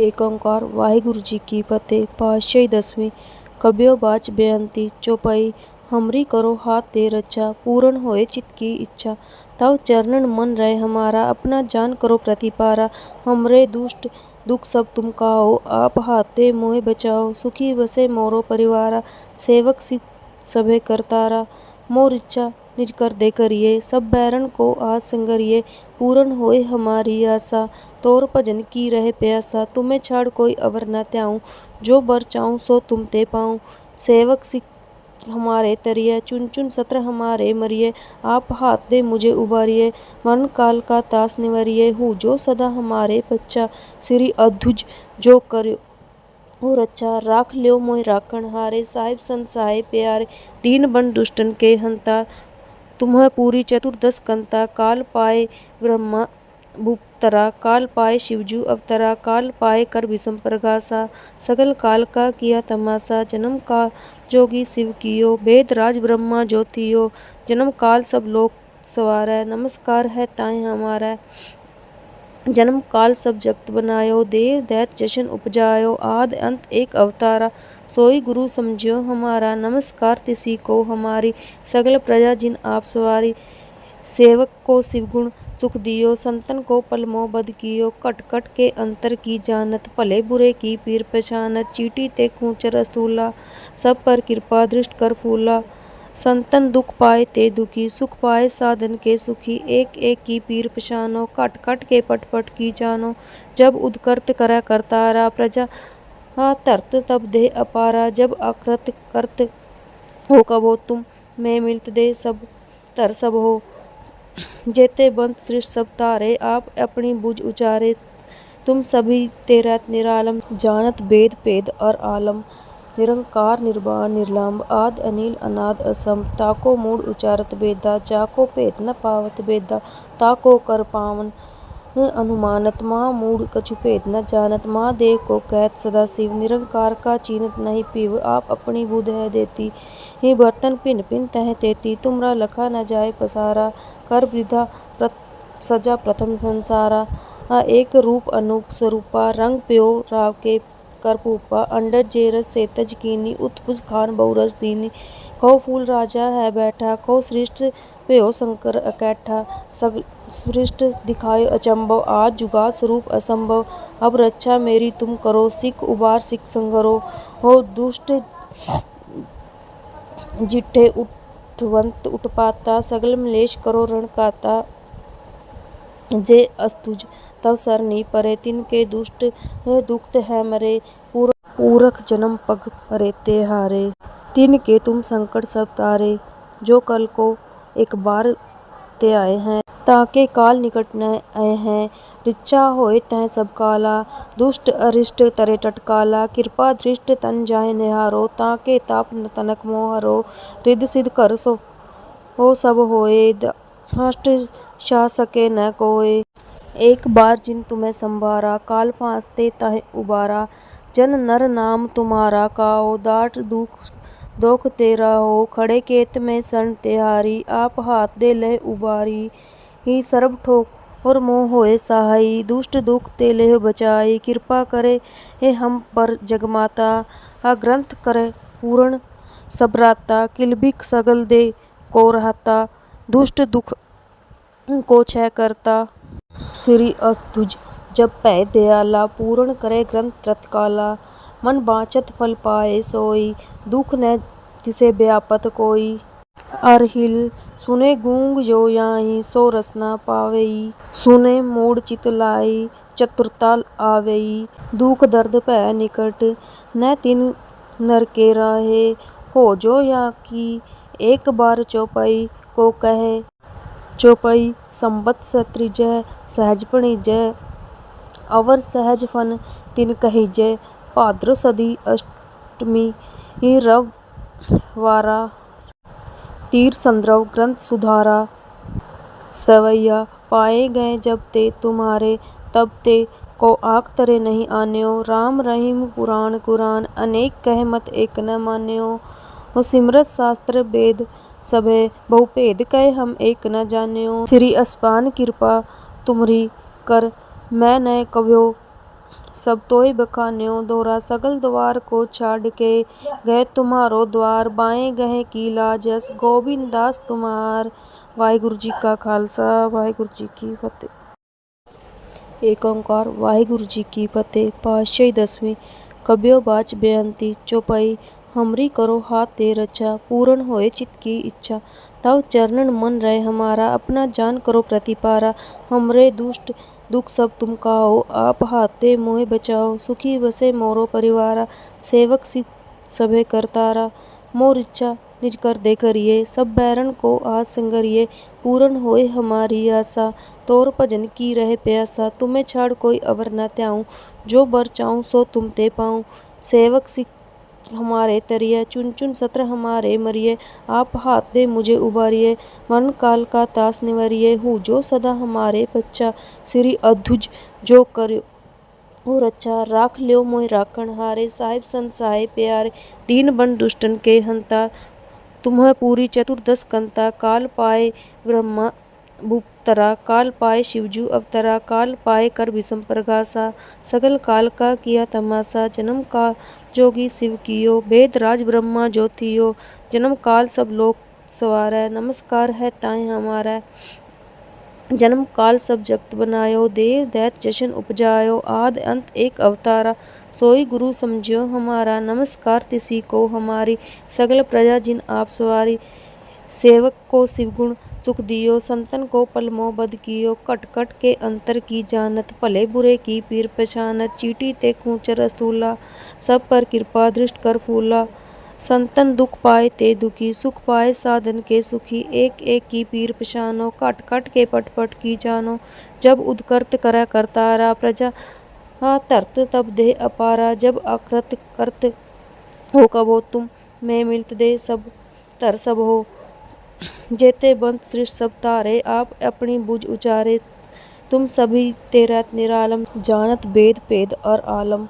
एक ओंकार वाहिगुरु जी की फतेह, पातशाही दसवीं कब्यो बाच बेअंती, चौपाई हमरी करो हाथ दे रचा, पूर्ण होए चित की इच्छा। तव चरणन मन रहे हमारा, अपना जान करो प्रतिपारा। हमरे दुष्ट दुख सब तुम काओ, आप हाथे मोहे बचाओ, सुखी बसे मोरो परिवारा, सेवक सिप सभे करतारा। मोर इच्छा निज कर दे करिए। सब बैरन को आज संगरिए। पूरन होए हमारी आशा। तोर भजन की रहे प्यासा। तुम्हें छाड़ कोई अवर न त्याऊं। जो बर चाहूँ सो तुम ते पाऊँ। सेवक सिख हमारे तरिए। चुन चुन सत्र हमारे मरिए। आप हाथ दे मुझे उबारिए। मन काल का तास निवरिए। हूँ जो सदा हमारे बच्चा। श्री अधुज जो करो हो रक्षा राख लियो मोह राखण हारे। साहिब संत साहे प्यारे। दीन बन दुष्टन के हंता। तुम्हें पूरी चतुर्दश कंता, काल पाए ब्रह्मा भूपतरा काल पाए शिवजू अवतरा, काल पाए कर विषम प्रगासा, सगल काल का किया तमाशा, जन्म का जोगी शिव कियो वेद राज ब्रह्मा ज्योतियो, जन्म काल सब लोग सवार है नमस्कार है ताए हमारा। जन्म काल सब जगत बनायो देव दैत जशन उपजायो आद अंत एक अवतारा सोई गुरु समझियो हमारा नमस्कार तिसी को हमारी सगल प्रजा जिन आप सवारी सेवक को शिवगुण सुख दियो संतन को पलमो बद कियो कट कट के अंतर की जानत भले बुरे की पीर पहचानत चीटी ते खूंचर स्थूला सब पर कृपा दृष्ट कर फूला संतन दुख पाए ते दुखी सुख पाए साधन के सुखी एक एक की पीर पछानो कट कट के पट पट की जानो जब उदकर्त करै करतारा प्रजा हाँ धरत तब दे अपारा जब अकृत करत हो कबो तुम मैं मिलत दे सब धर सब हो जेते बंद सृष्ट सब तारे आप अपनी बुझ उचारे तुम सभी तेरा निरालम जानत वेद भेद और आलम निरंकार निर्वाण निर्लंब, आद, अनिल, अनाद, असम। ताको मूड उचारत बेदा जाको भेद, न पावत बेदा ताको कर पावन, अनुमानत। महामूढ़ कछु भेद, न जानत। महादेव को कहत सदा शिव। निरंकार का चीनत नहीं पीव। आप अपनी बुध है देती। ही बर्तन भिन्न भिन्न तह तेती। तुमरा लखा न जाए पसारा। कर वृद्धा सजा प्रथम संसारा। एक रूप, अनूप स्वरूपा रंग प्यो, राव के कर पूपा। अंडर जेरस से तज कीनी उत्पुज खान बहुरस दीनी। कहो फूल राजा है बैठा, कहो सृष्ट भयो शंकर अकैठा। सग सृष्ट दिखाए अचंभव, आज जुगात स्वरूप असंभव। अब रक्षा मेरी तुम करो, सिख उबार सिख संगरो। हो दुष्ट जिठे उठवंत उठपाता, सगल मलेश करो रणकाता जे अस्तुज तव सरनी परे, तिन के दुष्ट दुखत है मरे। पूरख जन्म पग परेते हारे। तिन के तुम संकट सब तारे, जो कल को एक बार ते आए हैं। ताके काल निकट न आए हैं। रिच्चा होए तह सब काला, दुष्ट अरिष्ट तरे टटकाला। कृपा दृष्ट तन जाए निहारो, ताके ताप तनक मोहरो। रिद सिद्ध कर सो हो सब होए हष्ट छा सके न कोए। एक बार जिन तुम्हें संभारा, काल फांसते तह उबारा। जन नर नाम तुम्हारा, काओ दाट दुख, दोख तेरा हो। खड़े केत में सन तिहारी, आप हाथ दे लह उबारी। ही सर्व ठोक और मोह होए सहाई, दुष्ट दुख ते लेह बचाई। कृपा करे हे हम पर जगमाता, हा ग्रंथ करे पूर्ण सबराता। किलबिक सगल दे को रहता, दुष्ट दुख को छह करता। श्री अस्तुज जब पै दयाला पूर्ण करे ग्रंथ तत्काला मन बाँचत फल पाए सोई दुख न तिसे व्यापत कोई अरहिल सुने गूंग जो याई सो रसना पावई सुने मूड चित लाई चतुरता आवई दुख दर्द भै निकट न तिन नर के राहे हो जो या की एक बार चौपाई को कहे चौपाई, संबत सत्रिजय सहज पणिजय अवर सहज फन, तिन कहिजय भाद्र सदी अष्टमी रव वारा, तीर संद्रव ग्रंथ सुधारा। सवैया, पाए गए जब ते तुम्हारे, तब ते को आँख तरे नहीं आन्यो। राम रहीम पुराण कुरान, अनेक कह मत एक न मान्यो। सिमरत शास्त्र वेद सभे बहु भेद कहे हम एक न जान्यो श्री अस्पान कृपा तुमरी कर मैं न कव्यो सब तोय बखान्यो दोहरा सगल द्वार को छाड़ के गए तुम्हारो द्वार बाएं गए कीला जस गोबिंद दास तुमार ਵਾਹਿਗੁਰੂ ਜੀ ਕਾ ਖਾਲਸਾ ਵਾਹਿਗੁਰੂ ਜੀ ਕੀ ਫਤਿਹ ਏਕ ਓੰਕਾਰ ਵਾਹਿਗੁਰੂ ਜੀ ਕੀ ਫਤਿਹ ਪਾਤਸ਼ਾਹੀ ਦਸਵੀਂ ਕਬਿਓ ਬਾਚ ਬੇਅੰਤੀ ਚੌਪਈ हमरी करो हाथ दे रचा, पूर्ण होए चित की इच्छा। तव चरणन मन रहे हमारा, अपना जान करो प्रतिपारा। हमरे दुष्ट दुख सब तुम काहो आप हाथे मोहे बचाओ, सुखी बसे मोरो परिवारा। सेवक सिप सभे करतारा मोर इच्छा निज कर दे करिए। सब बैरन को आज संगरिए, पूर्ण होए हमारी आशा। तोर भजन की रहे प्यासा, तुम्हें छाड़ कोई अवर न त्याऊं। जो बर चाहूँ सो तुम ते पाऊँ। सेवक सिख हमारे तरिए चुन चुन सत्र हमारे मरिए, आप हाथ दे मुझे उबारिए, मन काल का तास निवरिए, हूँ जो सदा हमारे बच्चा श्री अधुज जो करो वो रक्षा राख लियो मोह राखण हारे, साहिब संत साहे प्यारे, दीन बन दुष्टन के हंता, तुम्हें पूरी चतुर्दश कंता, काल पाए ब्रह्मा भूपतरा काल पाए शिवजू अवतरा, काल पाए कर विषम प्रगासा सगल काल का किया तमाशा, जन्म का जोगी शिव कियो वेद राज ब्रह्मा ज्योतियो, जन्म काल सब लोक सवार है नमस्कार है ताए हमारा। जन्म काल सब जगत बनायो देव दैत जशन उपजायो, आद अंत एक अवतारा, सोई गुरु समझियो हमारा, नमस्कार तिसी को हमारी, सगल प्रजा जिन आप सवारी। सेवक को शिवगुण, सुख दियो, संतन को पलमो बद कियो कट कट के अंतर की जानत, भले बुरे की पीर पहचानत, चीटी ते खूचर अस्तूला, सब पर कृपा, दृष्ट कर फूला। संतन दुख पाए ते दुखी, सुख पाए साधन के सुखी। एक एक की पीर पछानो कट कट के पट पट की जानो। जब उदकर्त करा करतारा प्रजा हाँ तरत तब दे अपारा। जब अकृत करत हो कबो तुम, मैं मिलत दे सब तर सब हो। जेते बंद सृष्ट सब तारे, आप अपनी बुझ उचारे। तुम सभी तेरा निरालम, जानत वेद पेद और आलम।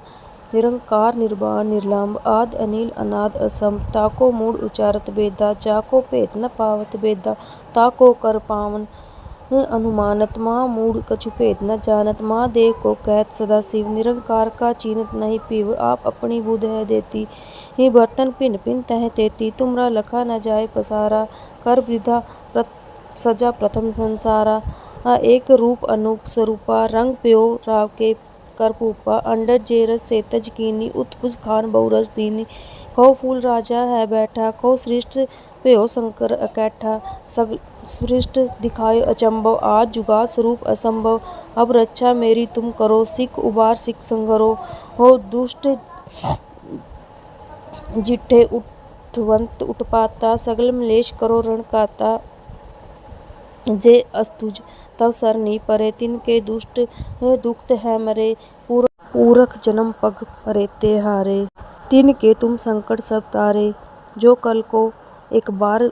निरंकार निर्वाण निर्लंब आद, अनिल, अनाद, असम। ताको मूड उचारत वेदा जाको भेद न पावत वेदा ताको कर पावन अनुमानत माँ मूड कछु भेद न जानत माँ देव को कहत सदा शिव निरंकार का चीनत नहीं पीव आप अपनी बुध है देती। ही बर्तन पिन पिन तह तेती तुमरा लखा न जाए पसारा कर वृद्धा प्रत, सजा प्रथम संसारा। आ एक रूप अनूप स्वरूपा रंग प्यो राव के कर पूपा अंडर जेरस से कीनी उत्पुज खान बहुरस दीनी। कहो फूल राजा है बैठा कहो श्रेष्ठ प्यो शंकर अकैठा सग सृष्ट दिखाए अचंभव। आज जुगात स्वरूप असंभव। अब रक्षा मेरी तुम करो। सिख उबार सिख संगरो। हो दुष्ट जिठे उठवंत उठपाता। सगल मलेश करो रण काता। जे अस्तुज तव सर नी परे। तिन के दुष्ट दुखत है मरे। पूर, पूरख जन्म पग परे ते हारे। तिन के तुम संकट सब तारे। जो कल को एक बार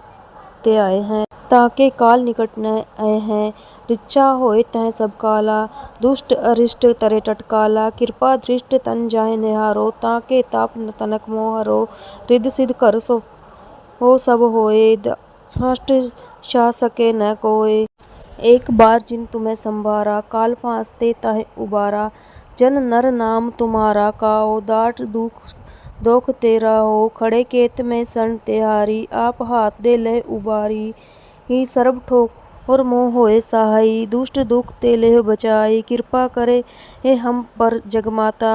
ते आए हैं। ताके काल निकट न आए हैं। रिच्छा होए तह सब काला, दुष्ट अरिष्ट तरे टटकाला। कृपा दृष्ट तन जाए निहारो, ताके ताप तनक मोहरो। रिद सिद्ध कर सो, हो सब होए हष्ट शा सके न कोए। एक बार जिन तुम्हें संभारा, काल फांसते तह उबारा। जन नर नाम तुम्हारा, काओ दाट दुख, दोख तेरा हो। खड़े केत में सन तिहारी, आप हाथ दे ले उबारी। ही सर्व ठोक और मोह होए सहाई दुष्ट दुख ते ले बचाई कृपा करे हे हम पर जगमाता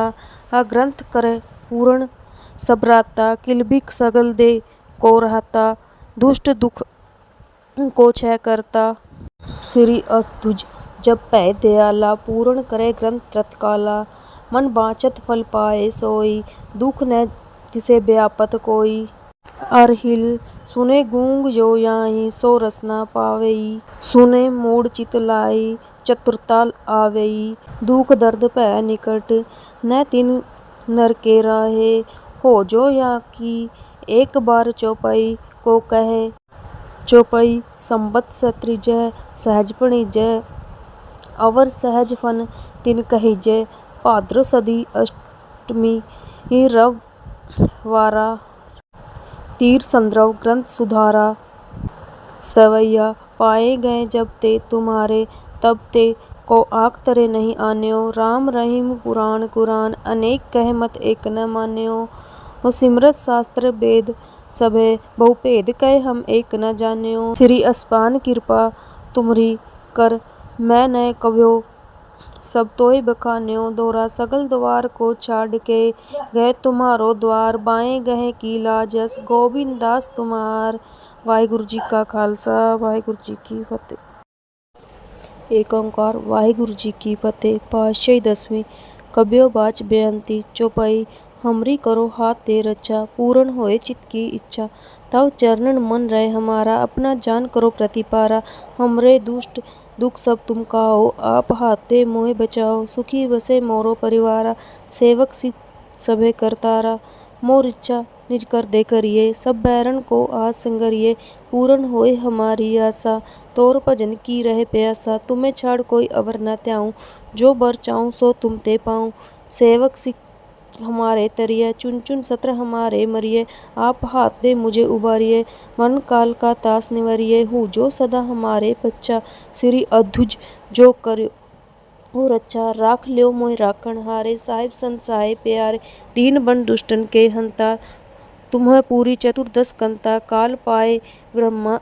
हा ग्रंथ करे पूर्ण सबराता किलबिक सगल दे को रहता दुष्ट दुख को छह करता श्री अस्तुज जब पै दयाला पूर्ण करे ग्रंथ तत्काला मन बाँचत फल पाए सोई दुख न तिसे व्यापत कोई अरहिल सुने गूंग जो याई सो रसना पावेई सुने मूड चित लाई चतुरता आवेई दुख दर्द भै निकट न तिन नर के राहे हो जो या की एक बार चौपाई को कहे चौपाई संबत सत्रिजय सहजपणी जय अवर सहज फन तिन कही जय भाद्र सदी अष्टमी ही रव वारा तीर संद्रव ग्रंथ सुधारा। सवैया, पाए गए जब ते तुम्हारे, तब ते को आँख तरे नहीं आन्यो। राम रहीम पुराण कुरान, अनेक कहे मत एक न मान्यो। सिमरत शास्त्र वेद सभे बहु भेद कहे हम एक न जान्यो। श्री असपान कृपा तुमरी कर मैं न कभ्यो सब तोय बखान्यो, दोरा सगल द्वार को छाड़ के गए तुम्हारो द्वार। बाएँ गए की लाजस गोविंद दास तुम्हार। वाहिगुरु जी का खालसा, वाहिगुरु जी की फतेह। एक ओंकार, वाहिगुरु जी की फतेह। पातशाही दसवीं कब्यो बाच बेअंती, चौपाई हमरी करो हाथ दे रचा। पूर्ण होए चित की इच्छा तव चरणन मन रहे हमारा। अपना जान करो प्रतिपारा, हमरे दुष्ट दुख सब तुम काओ आप हाथे मोहे बचाओ। सुखी बसे मोरो परिवारा। सेवक सिप सभे करतारा मोर इच्छा निज कर दे करिए। सब बैरन को आज संगरिए। पूर्ण होए हमारी आशा। तोर भजन की रहे प्यासा। तुम्हें छाड़ कोई अवर न त्याऊं। जो बर चाहूँ सो तुम ते पाऊँ। सेवक सिख हमारे तरिए चुन चुन सत्र हमारे मरिए आप हाथ दे मुझे उबारिए मन काल का तास निवरिए हूँ जो सदा हमारे बच्चा श्री अधुज जो करो हो रक्षा राख ल्यो मोह राखण हारे। साहिब संत प्यारे, दीन बन दुष्टन के हंता। तुम्हें पूरी चतुर्दश कंता, काल पाए ब्रह्मा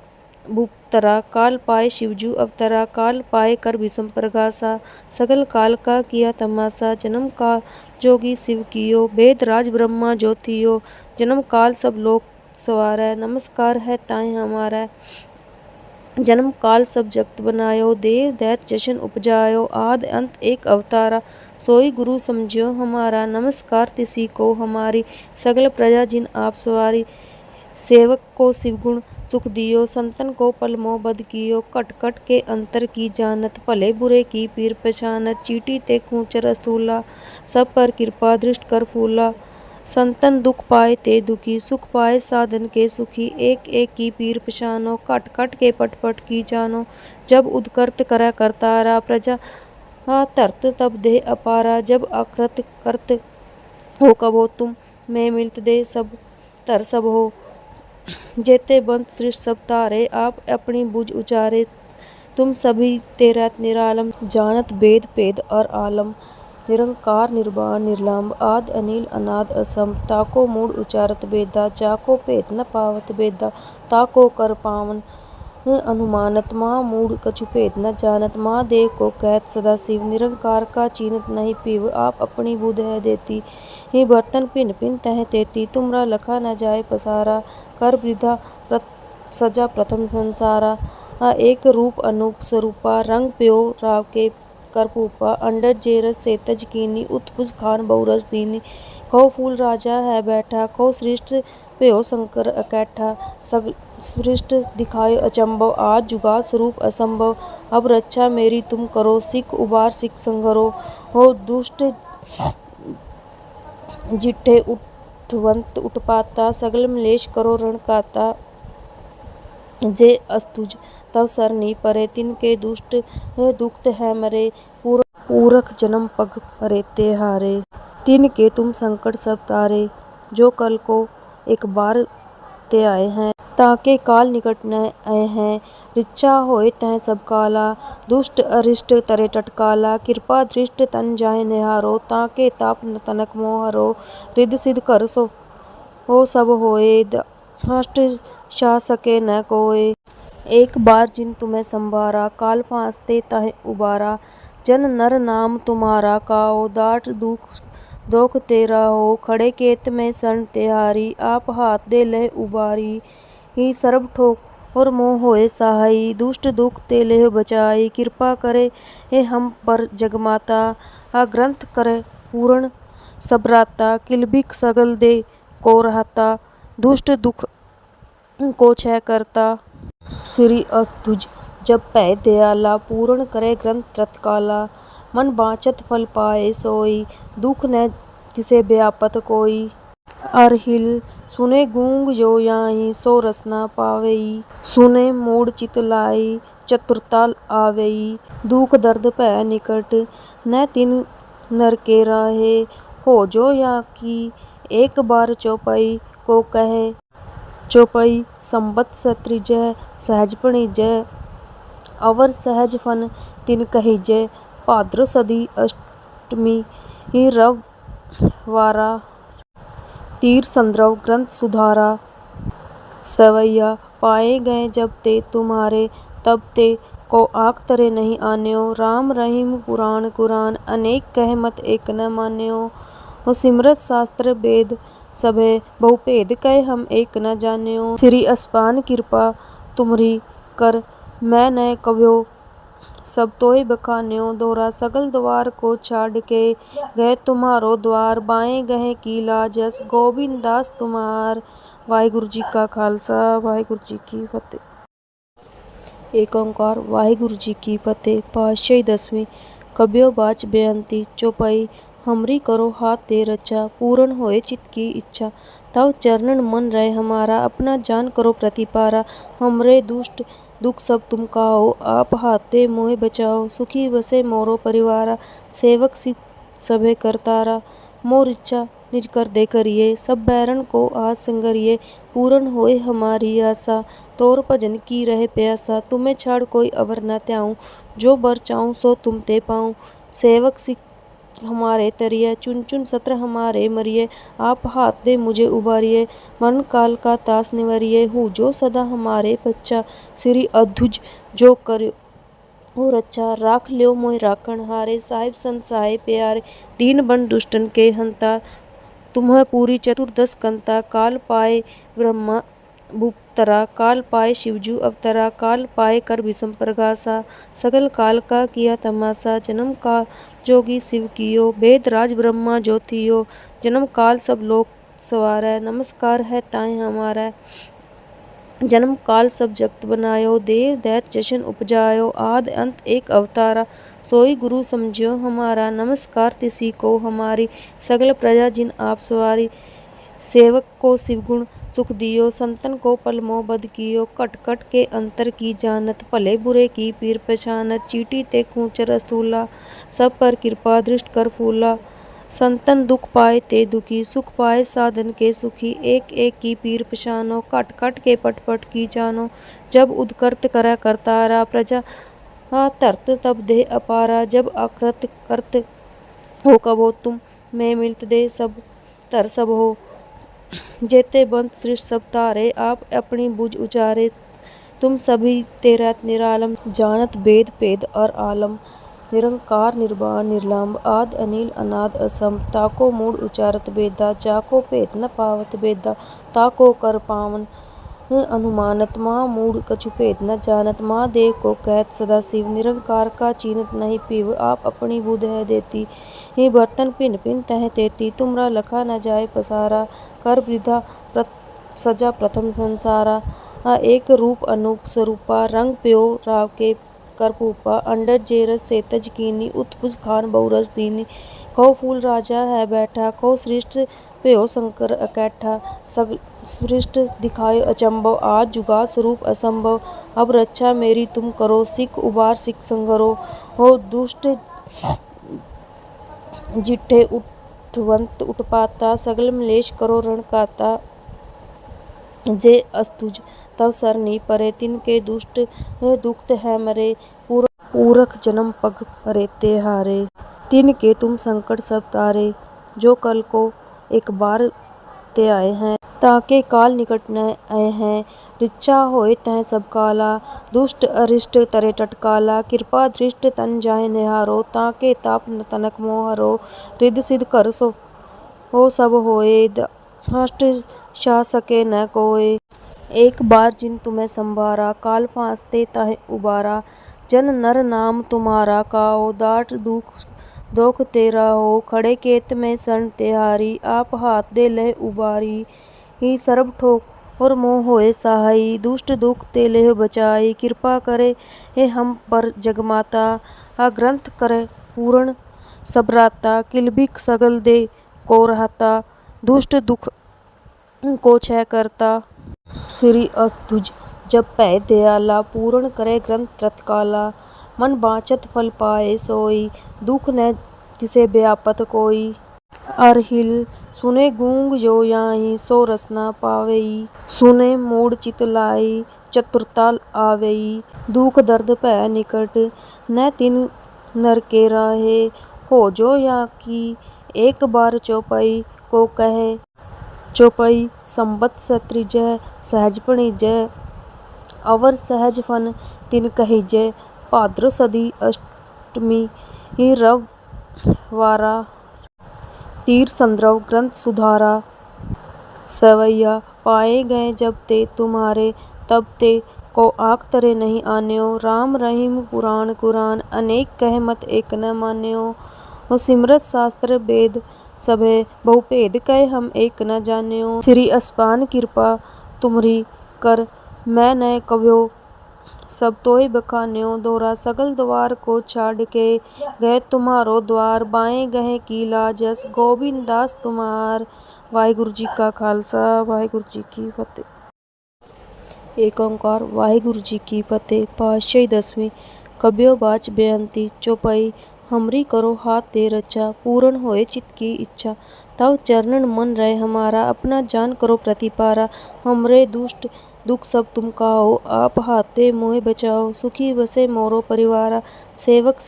भूपतरा काल पाए शिवजू अवतरा काल पाए कर विषम प्रगासा सगल काल का किया तमाशा। जन्म का जोगी शिव कियो। वेद राज ब्रह्मा ज्योतियो। जन्म काल सब लोग सवार। है नमस्कार है ताए हमारा। जन्म काल सब जगत बनायो। देव दैत जशन उपजायो। आद अंत एक अवतारा। सोई गुरु समझियो हमारा। नमस्कार तिसी को हमारी। सगल प्रजा जिन आप सवारी। सेवक को शिवगुण सुख दियो, संतन को पलमो बद कियो कट कट के अंतर की जानत, भले बुरे की पीर पहचानत, चीटी ते खूंचर स्थूला सब पर कृपा दृष्ट कर फूला। संतन दुख पाए ते दुखी, सुख पाए साधन के सुखी एक एक की पीर पछानो कट कट के पट पट की जानो। जब उदकर्त करा करतारा प्रजा हाँ धरत तब दे अपारा। जब अकृत करत हो कबो तुम, मैं मिलत दे सब, तर सब हो। जेते बंद सृष्ट सब तारे, आप अपनी बुझ उचारे। तुम सभी तेरा निरालम, जानत वेद भेद और आलम। निरंकार निर्वाण निर्लंब, आद, अनिल, अनाद, असम। ताको मूड उचारत बेदा जाको भेद न पावत बेदा। ताको कर पावन। अनुमानत माँ मूड कछु भेद न जानत माँ देव को कहत सदा शिव, निरंकार का चीनत नहीं पीव। आप अपनी बुध है देती, ही बर्तन भिन्न भिन्न तह तेती। तुमरा लखा न जाए पसारा, कर वृद्धा सजा प्रथम संसारा। एक रूप अनूप स्वरूपा, रंग प्यो राव के कर पूपा अंडर जेरस से तज कीनी उत्पुज खान बहुरस दीनी। कहो फूल राजा है बैठा, कहो श्रेष्ठ प्यो शंकर अकैठा। सग सृष्ट दिखाए अचंभव। आज जुगाल स्वरूप असंभव। अब रक्षा मेरी तुम करो। सिख उबार, सिख संघरो। हो दुष्ट जिठे उठवंत उठपाता। सगल मलेश करो, रण काता। जे अस्तुज, तव सरनी परे। तिनके दुष्ट दुखत है मरे। पूरक जन्म पग परेते हारे। तिन के तुम संकट सब तारे। जो कल को एक बार ते आए हैं, ताके काल निकट न आए हैं। रिच्छा होए तह सब काला, दुष्ट अरिष्ट तरे टटकाला। कृपा दृष्ट तन जाए निहारो, ताके ताप तनक मोहरो। रिद सिद्ध कर सो, हो सब होए हष्ट छा सके न कोए। एक बार जिन तुम्हें संभारा, काल फांसते तह उबारा। जन नर नाम तुम्हारा, काओ दाट दुख दोख तेरा हो खड़े केत में सन तिहारी आप हाथ दे ले उबारी ही सर्व ठोक और मोह होए सहाई दुष्ट दुख ते ले बचाई कृपा करे हे हम पर जगमाता आ ग्रंथ करे पूर्ण सबराता किलबिक सगल दे को रहता दुष्ट दुख को छह करता श्री अस्तुज जब पै दयाला पूर्ण करे ग्रंथ तत्काला मन बाचत फल पाए सोई, दुख न किसे व्यापत कोई। अरहिल सुने गूंग जो याही, सो रसना पावेई। सुने मूड चित लाई, चतुरताल आवेई। दुख दर्द पै निकट, न तिन नर के राहे। हो जो या की एक बार चौपाई को कहे। चौपाई संबत सत्रिजय सहज पणिजय अवर सहज फन तिन कही जय भाद्रसदी अष्टमी रववारा तीर संद्रव ग्रंथ सुधारा। सवैया पाए गए जब ते तुम्हारे, तब ते को आख तरे नहीं आन्यो। राम रहीम पुराण कुरान, अनेक कह मत एक न मान्यो। सिमरत शास्त्र वेद सभे, बहुभेद कह हम एक न जान्यो। श्री अस्पान कृपा तुमरी कर, मैं न कव्यो। सब तोय बखान्यो द्वारा सगल द्वार को छाड़ के गए तुम्हारो द्वार। बाएँ गए की लाजस गोविंद दास तुम्हार। वाहिगुरु जी का खालसा, वाहिगुरु जी की फतेह। एक ओंकार, वाहेगुरु जी की फतेह। पातशाही दसवीं कब्यो बाच बेअंती, चौपाई हमरी करो हाथ दे रचा। पूर्ण होए चित की इच्छा तब चरणन मन रहे हमारा। अपना जान करो प्रतिपारा, हमरे दुष्ट दुख सब तुम काओ आप हाथे मोहे बचाओ, सुखी बसे मोरो परिवारा, सेवक सी सभे करतारा मोर इच्छा निज कर दे करिए, सब बैरन को आज संगरिए। पूर्ण होए हमारी आशा, तोर भजन की रहे प्यासा। तुम्हें छाड़ कोई अवर न त्याऊं, जो बर चाहूँ सो तुम ते पाऊँ। सेवक सी हमारे तरिए चुन चुन सत्र हमारे मरिए। आप हाथ दे मुझे उबारिए, मन काल का तास निवरिए। हूँ जो सदा हमारे बच्चा श्री अधुज जो कर हो रच्चा राख लियो मोह राखण हारे, साहिब संत सहाय प्यारे। दीन बन दुष्टन के हंता, तुम्हें पूरी चतुर्दश कंता। काल पाए ब्रह्मा भूपतरा काल पाए शिवजू अवतरा। काल पाए कर विषम प्रगासा सकल काल का किया तमाशा। जन्म जोगी शिव कियो वेद राज ब्रह्मा ज्योतियो, जन्म काल सब लोग सवार। है नमस्कार है ताए हमारा। जन्म काल सब जगत बनायो देव दैत जशन उपजायो, आद अंत एक अवतारा। सोई गुरु समझियो हमारा। नमस्कार तिसी को हमारी। सगल प्रजा जिन आप सवारी। सेवक को शिवगुण सुख दियो, संतन को पल मोह बद कियो। कट कट के अंतर की जानत, भले बुरे की पीर पहचानत। चीटी ते खूंचर स्थूला सब पर कृपा दृष्ट कर फूला। संतन दुख पाए ते दुखी, सुख पाए साधन के सुखी। एक एक की पीर पछानो कट कट के पट पट की जानो। जब उदकर्त करा करतारा प्रजा धरत तब दे अपारा। जब अकृत करत हो कबो तुम, मैं मिलत दे सब तर सब हो। जेते बंद सृष्ट सब तारे, आप अपनी बुझ उचारे। तुम सभी तेरा निरालम, जानत वेद भेद और आलम। निरंकार निर्वाण निर्लंब, आद, अनिल, अनाद, असम। ताको मूड उचारत बेदा, जाको भेद न पावत बेदा। ताको कर पावन अनुमानत माँ मूड कछु भेद न जानत माँ देव को कहत सदा शिव निरंकार का चीनत नहीं पीव, आप अपनी बुध है देती। ही बर्तन पिन पिन तह तेती, तुमरा लखा न जाए पसारा, कर वृद्धा सजा प्रथम संसारा। आ एक रूप अनूप स्वरूपा, रंग प्यो राव के करपूपा अंडर जेरस सेतज कीनी, उत्पुज खान बहुरस दीनी। कौ फूल राजा है बैठा कौ श्रेष्ठ भयो शंकर अकैठा सग सृष्ट दिखाए अचंभव आज जुगात स्वरूप असंभव अब रक्षा मेरी तुम करो सिख उबार सिख संगरो हो दुष्ट जिठे उठवंत उठपाता सगल मलेश करो रणकाता जे अस्तुज तव सरनी परे तिन के दुष्ट दुखत है मरे पूरख जन्म पग रेते हारे तिन के तुम संकट सब तारे जो कल को एक बार ते आए हैं, ताके काल निकट न आए हैं। रिच्छा होए तह सब काला, दुष्ट अरिष्ट तरे टटकाला। कृपा दृष्ट तन जाए निहारो, ताके ताप न तनक मोहरो। रिद सिद्ध कर सो, हो सब होए हष्ट छा सके न कोए। एक बार जिन तुम्हें संभारा, काल फांसते तह उबारा। जन नर नाम तुम्हारा, काओ दाट दुख दोख तेरा हो खड़े केत में सन तिहारी आप हाथ दे लह उबारी ही सर्ब ठोक और मोह होए सहाई दुष्ट दुख ते लेह बचाई कृपा करे हे हम पर जगमाता आ ग्रंथ करे पूर्ण सबराता किलबिक सगल दे को रहता दुष्ट दुख को छह करता श्री अस्तुज जब पै दयाला पूर्ण करे ग्रंथ तत्काला मन बाँचत फल पाए सोई दुख न तिसे व्यापत कोई अरहिल सुने गूंग जो याही सो रसना पावेई सुने मूड चित लाई चतुरता आवेई दुख दर्द भय निकट न तिन नर के राहे हो जो या की एक बार चौपाई को कहे चौपाई संबत त्रिजय सहज पणिजय अवर सहज फन तिन कहिजय भाद्रो सदी अष्टमी रव तीर संद्रव ग्रंथ सुधारा। सवैया पाए गए जब ते तुम्हारे, तब ते को आँख तरे नहीं आन्यो राम रहीम पुराण कुरान, अनेक कह मत एक न मान्यो सिमरत शास्त्र वेद सभे बहु भेद कह हम एक न जान्यो श्री असपान कृपा तुमरी कर, मैं न कभ्यो सब तोय बखान्यो, दोरा सगल द्वार को छाड़ के गए तुम्हारो द्वार। बाएँ गए कीला जस गोविंद दास तुम्हार। वाहिगुरु जी का खालसा, वाहिगुरु जी की फतेह। एक ओंकार, वाहिगुरु जी की फतेह। पातशाही दसवीं कब्यो बाच बेअंती, चौपाई हमरी करो हाथ दे रचा। पूर्ण होए चित की इच्छा तब चरणन मन रहे हमारा। अपना जान करो प्रतिपारा। हमरे दुष्ट दुख सब तुम काहो आप हाथे मोहे बचाओ, सुखी बसे मोरो परिवारा, सेवक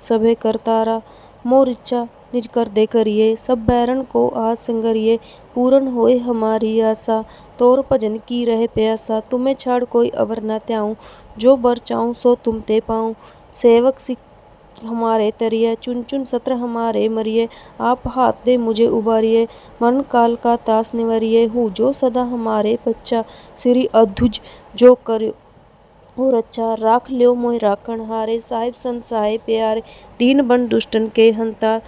सभे करतारा मोर इच्छा निज कर दे करिए, सब बैरन को आज संगरिए पूर्ण होए हमारी आशा। तोर भजन की रहे प्यासा, तुम्हें छाड़ कोई अवर न त्याऊं, जो बर चाहूँ सो तुम ते पाऊँ। सेवक सिख हमारे तरिए चुन चुन सत्र हमारे मरिए आप हाथ दे मुझे उबारिए मन काल का तास निवरिए हूँ जो सदा हमारे बच्चा श्री अधुज जो करो हो रक्षा राख ल्यो मोह राखण हारे। साहिब संत साहेब प्यारे, दीन बन दुष्टन के हंता।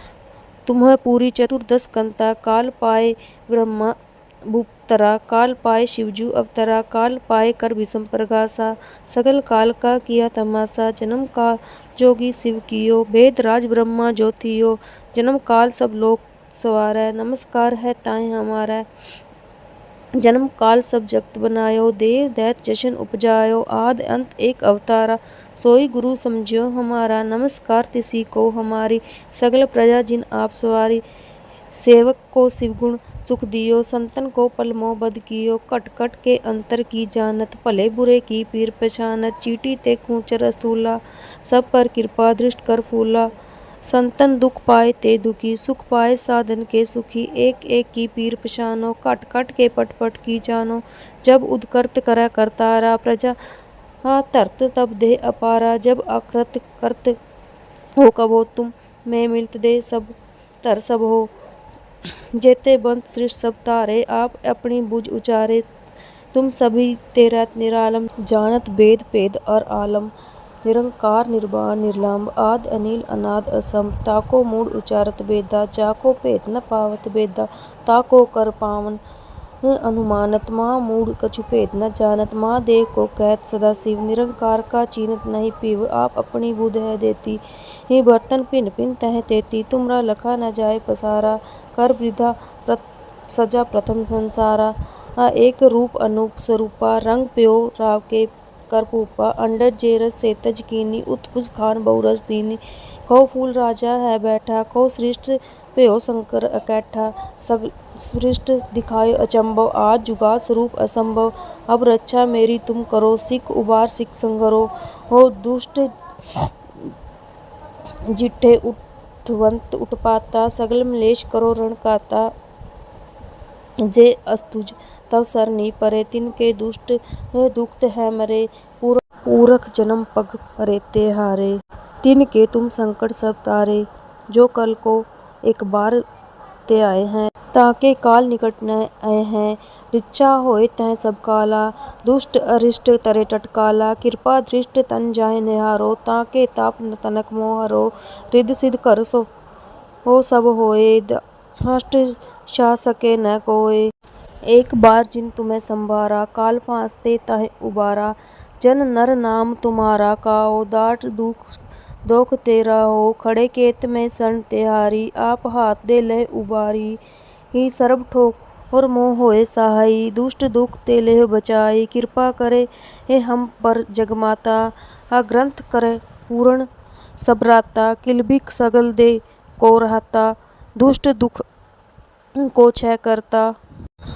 तुम्हें पूरी चतुर्दश कंता। काल पाए ब्रह्मा भूपतरा काल पाए शिवजू अवतरा। काल पाए कर विषम प्रगासा सगल काल का किया तमाशा। जन्म काल जोगी शिव कियो वेद राज ब्रह्मा ज्योतियो, जन्म काल सब लोग सवार। है नमस्कार है ताए हमारा। जन्म काल सब जगत बनायो देव दैत जशन उपजायो, आद अंत एक अवतारा। सोई गुरु समझियो हमारा। नमस्कार तिसी को हमारी। सगल प्रजा जिन आप सवारी। सेवक को शिवगुण सुख दियो, संतन को पलमो बद कियो। कट कट के अंतर की जानत, भले बुरे की पीर पहचानत। चीटी ते खूंचर स्थूला सब पर कृपा दृष्ट कर फूला। संतन दुख पाए ते दुखी, सुख पाए साधन के सुखी। एक एक की पीर पछानो कट कट के पट पट की जानो। जब उदकर्त करा करतारा प्रजा हाँ धरत तब दे अपारा। जब अकृत करत हो कबो तुम, मैं मिलत दे सब, तर सब हो। जेते बंद सृष्ट सब तारे, आप अपनी बुझ उचारे। तुम सभी तेरा निरालम, जानत वेद भेद और आलम। निरंकार निर्वाण निर्लंब आद, अनिल, अनाद, असम। ताको मूड उचारत वेदा जाको भेद न पावत वेदा ताको कर पावन। अनुमानत माँ मूड कछु भेद न जानत माँ देव को कहत सदा शिव निरंकार का चीनत नहीं पीव। आप अपनी बुध है देती ही, बर्तन पिन पिन तह तेती। तुमरा लखा न जाए पसारा, कर वृद्धा सजा प्रथम संसारा। एक रूप अनूप स्वरूपा, रंग प्यो राव के कर पूपा अंडर जेरस से तजकीनी उत्पुज खान बहुरस दीनी। खो फूल राजा है बैठा खो सृष्ट प्यो शंकर अकैठा। सग सृष्ट दिखाए अचंभव, आज जुगात स्वरूप असंभव। अब रक्षा मेरी तुम करो, सिख उबार सिख संगरो। हो दुष्ट जिठे उठवंत उठपाता, सगल मलेश करो रणकाता जे अस्तुज, तव सरनी परे, तिन के दुष्ट दुखत है मरे। पूरक जन्म पग परे ते हारे। तिनके तुम संकट सब तारे, जो कल को एक बार ते आए हैं। ताके काल निकट न आए हैं। रिच्छा होए तह सब काला, दुष्ट अरिष्ट तरे टटकाला। कृपा दृष्ट तन जाए निहारो, ताके ताप तनक मोहरो। रिद सिद्ध कर सो, हो सब होए हष्ट छा सके न कोय एक बार जिन तुम्हें संभारा, काल फांसते तह उबारा। जन नर नाम तुम्हारा, काओ दाट दुख दोख तेरा हो खड़े केत में सन तिहारी आप हाथ दे ले उबारी ही सर्व ठोक और मोह होए सहाई दुष्ट दुख ते ले बचाई कृपा करे हे हम पर जगमाता हा ग्रंथ करे पूर्ण सबराता किलबिक सगल दे को रहता दुष्ट दुख को छह करता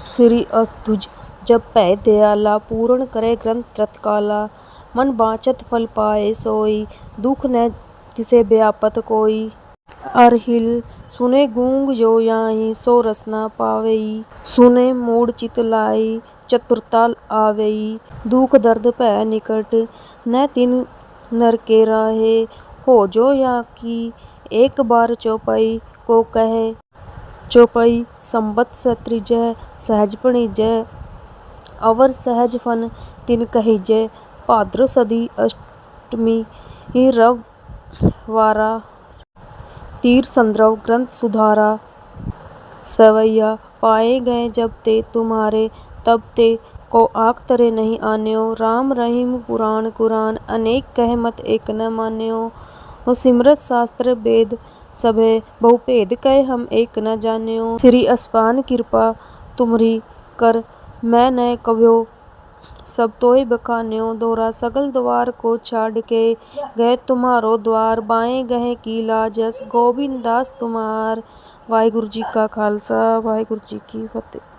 श्री अस्तुज जब पै दयाला पूर्ण करे ग्रंथ तत्काला मन बाँचत फल पाए सोई दुख न तिसे व्यापत कोई अरहिल सुने गूंग जो याहि सो रस न पावई सुने मूढ़ चित लाई चतुरता आवई दुख दर्द भय निकट न तिन नर के राहे हो जो या की एक बार चौपाई को कहे चौपाई संबत सत्रिजह सहज भणिजै अवर सहज फन तिन कहिजै भाद्र सदी अष्टमी रव वारा तीर संद्रव ग्रंथ सुधारा। सवैया, पाए गए जब ते तुम्हारे, तब ते को आँख तरे नहीं आन्यो। राम रहीम पुराण कुरान, अनेक कह मत एक न मान्यो। सिमरत शास्त्र वेद सभे बहु भेद कहे हम एक न जान्यो। श्री असपान कृपा तुमरी कर, मैं न कभ्यो सब तोय बखान्यो दोहरा सगल द्वार को छाड़ के गए तुम्हारो द्वार बाएं गए की लाजस गोबिंद दास तुमार ਵਾਹਿਗੁਰੂ ਜੀ ਕਾ ਖਾਲਸਾ ਵਾਹਿਗੁਰੂ ਜੀ ਕੀ ਫਤਿਹ